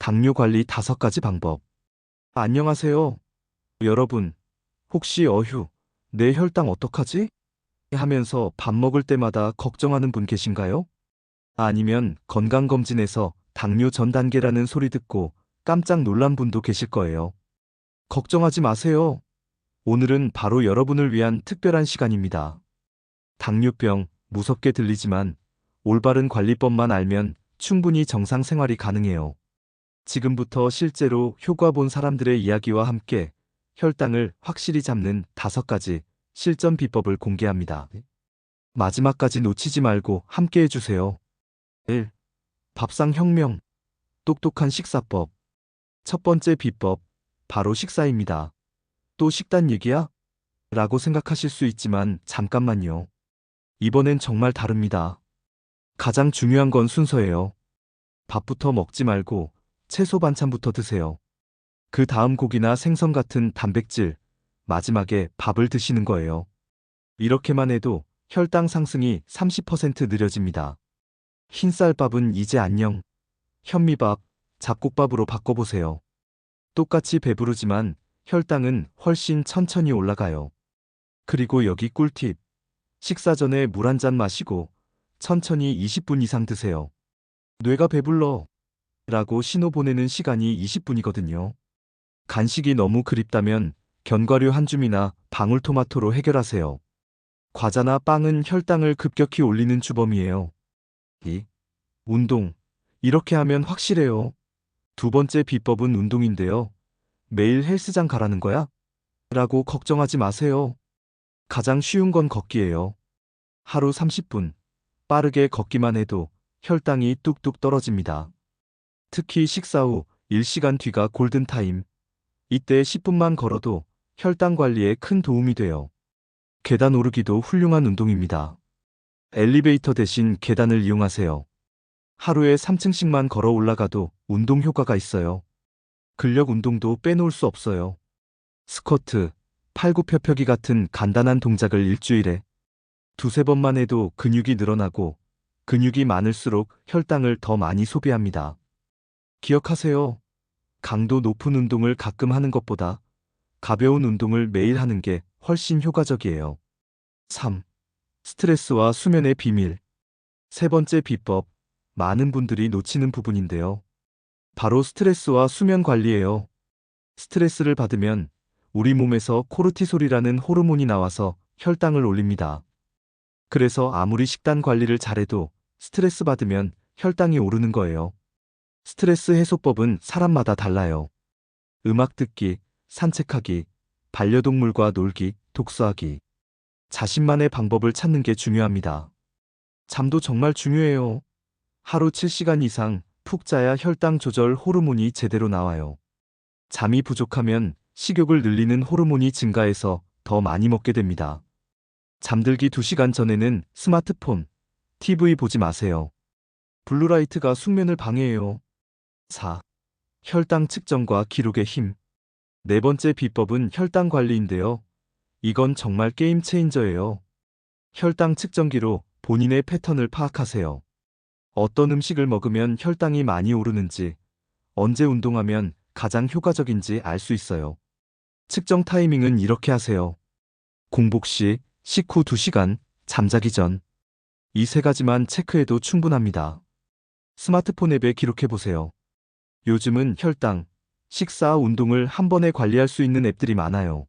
당뇨 관리 다섯 가지 방법. 안녕하세요. 여러분, 혹시 어휴, 내 혈당 어떡하지? 하면서 밥 먹을 때마다 걱정하는 분 계신가요? 아니면 건강검진에서 당뇨 전 단계라는 소리 듣고 깜짝 놀란 분도 계실 거예요. 걱정하지 마세요. 오늘은 바로 여러분을 위한 특별한 시간입니다. 당뇨병, 무섭게 들리지만 올바른 관리법만 알면 충분히 정상 생활이 가능해요. 지금부터 실제로 효과 본 사람들의 이야기와 함께 혈당을 확실히 잡는 다섯 가지 실전 비법을 공개합니다. 마지막까지 놓치지 말고 함께 해주세요. 1. 밥상 혁명. 똑똑한 식사법. 첫 번째 비법, 바로 식사입니다. 또 식단 얘기야? 라고 생각하실 수 있지만 잠깐만요. 이번엔 정말 다릅니다. 가장 중요한 건 순서예요. 밥부터 먹지 말고 채소 반찬부터 드세요. 그 다음 고기나 생선 같은 단백질, 마지막에 밥을 드시는 거예요. 이렇게만 해도 혈당 상승이 30% 느려집니다. 흰쌀밥은 이제 안녕. 현미밥, 잡곡밥으로 바꿔보세요. 똑같이 배부르지만 혈당은 훨씬 천천히 올라가요. 그리고 여기 꿀팁. 식사 전에 물 한 잔 마시고 천천히 20분 이상 드세요. 뇌가 배불러. 라고 신호 보내는 시간이 20분이거든요. 간식이 너무 그립다면 견과류 한 줌이나 방울토마토로 해결하세요. 과자나 빵은 혈당을 급격히 올리는 주범이에요. 2. 운동. 이렇게 하면 확실해요. 두 번째 비법은 운동인데요. 매일 헬스장 가라는 거야? 라고 걱정하지 마세요. 가장 쉬운 건 걷기예요. 하루 30분. 빠르게 걷기만 해도 혈당이 뚝뚝 떨어집니다. 특히 식사 후 1시간 뒤가 골든타임. 이때 10분만 걸어도 혈당 관리에 큰 도움이 돼요. 계단 오르기도 훌륭한 운동입니다. 엘리베이터 대신 계단을 이용하세요. 하루에 3층씩만 걸어 올라가도 운동 효과가 있어요. 근력 운동도 빼놓을 수 없어요. 스쿼트, 팔굽혀펴기 같은 간단한 동작을 일주일에 두세 번만 해도 근육이 늘어나고 근육이 많을수록 혈당을 더 많이 소비합니다. 기억하세요. 강도 높은 운동을 가끔 하는 것보다 가벼운 운동을 매일 하는 게 훨씬 효과적이에요. 3. 스트레스와 수면의 비밀. 세 번째 비법. 많은 분들이 놓치는 부분인데요. 바로 스트레스와 수면 관리예요. 스트레스를 받으면 우리 몸에서 코르티솔이라는 호르몬이 나와서 혈당을 올립니다. 그래서 아무리 식단 관리를 잘해도 스트레스 받으면 혈당이 오르는 거예요. 스트레스 해소법은 사람마다 달라요. 음악 듣기, 산책하기, 반려동물과 놀기, 독서하기. 자신만의 방법을 찾는 게 중요합니다. 잠도 정말 중요해요. 하루 7시간 이상 푹 자야 혈당 조절 호르몬이 제대로 나와요. 잠이 부족하면 식욕을 늘리는 호르몬이 증가해서 더 많이 먹게 됩니다. 잠들기 2시간 전에는 스마트폰, TV 보지 마세요. 블루라이트가 숙면을 방해해요. 4. 혈당 측정과 기록의 힘. 네 번째 비법은 혈당 관리인데요. 이건 정말 게임 체인저예요. 혈당 측정기로 본인의 패턴을 파악하세요. 어떤 음식을 먹으면 혈당이 많이 오르는지, 언제 운동하면 가장 효과적인지 알 수 있어요. 측정 타이밍은 이렇게 하세요. 공복 시, 식후 2시간, 잠자기 전. 이 세 가지만 체크해도 충분합니다. 스마트폰 앱에 기록해 보세요. 요즘은 혈당, 식사, 운동을 한 번에 관리할 수 있는 앱들이 많아요.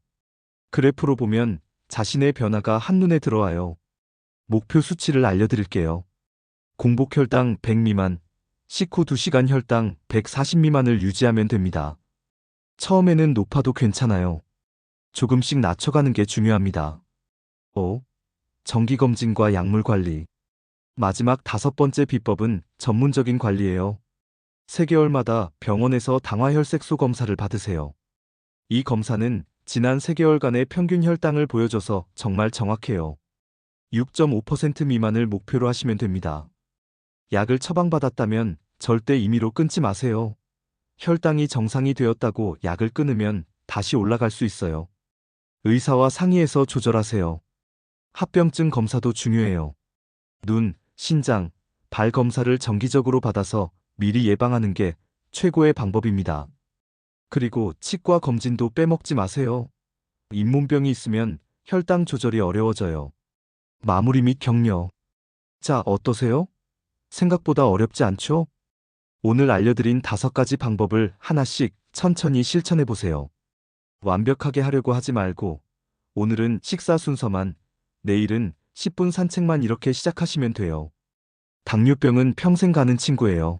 그래프로 보면 자신의 변화가 한눈에 들어와요. 목표 수치를 알려드릴게요. 공복 혈당 100 미만, 식후 2시간 혈당 140 미만을 유지하면 됩니다. 처음에는 높아도 괜찮아요. 조금씩 낮춰가는 게 중요합니다. 5. 정기검진과 약물 관리. 마지막 다섯 번째 비법은 전문적인 관리예요. 3개월마다 병원에서 당화혈색소 검사를 받으세요. 이 검사는 지난 3개월간의 평균 혈당을 보여줘서 정말 정확해요. 6.5% 미만을 목표로 하시면 됩니다. 약을 처방받았다면 절대 임의로 끊지 마세요. 혈당이 정상이 되었다고 약을 끊으면 다시 올라갈 수 있어요. 의사와 상의해서 조절하세요. 합병증 검사도 중요해요. 눈, 신장, 발 검사를 정기적으로 받아서 미리 예방하는 게 최고의 방법입니다. 그리고 치과 검진도 빼먹지 마세요. 잇몸병이 있으면 혈당 조절이 어려워져요. 마무리 및 격려. 자, 어떠세요? 생각보다 어렵지 않죠? 오늘 알려드린 다섯 가지 방법을 하나씩 천천히 실천해 보세요. 완벽하게 하려고 하지 말고, 오늘은 식사 순서만, 내일은 10분 산책만 이렇게 시작하시면 돼요. 당뇨병은 평생 가는 친구예요.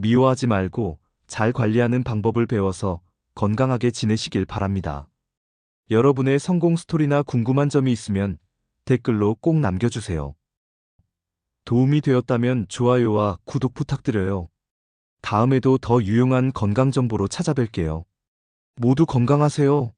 미워하지 말고 잘 관리하는 방법을 배워서 건강하게 지내시길 바랍니다. 여러분의 성공 스토리나 궁금한 점이 있으면 댓글로 꼭 남겨주세요. 도움이 되었다면 좋아요와 구독 부탁드려요. 다음에도 더 유용한 건강 정보로 찾아뵐게요. 모두 건강하세요.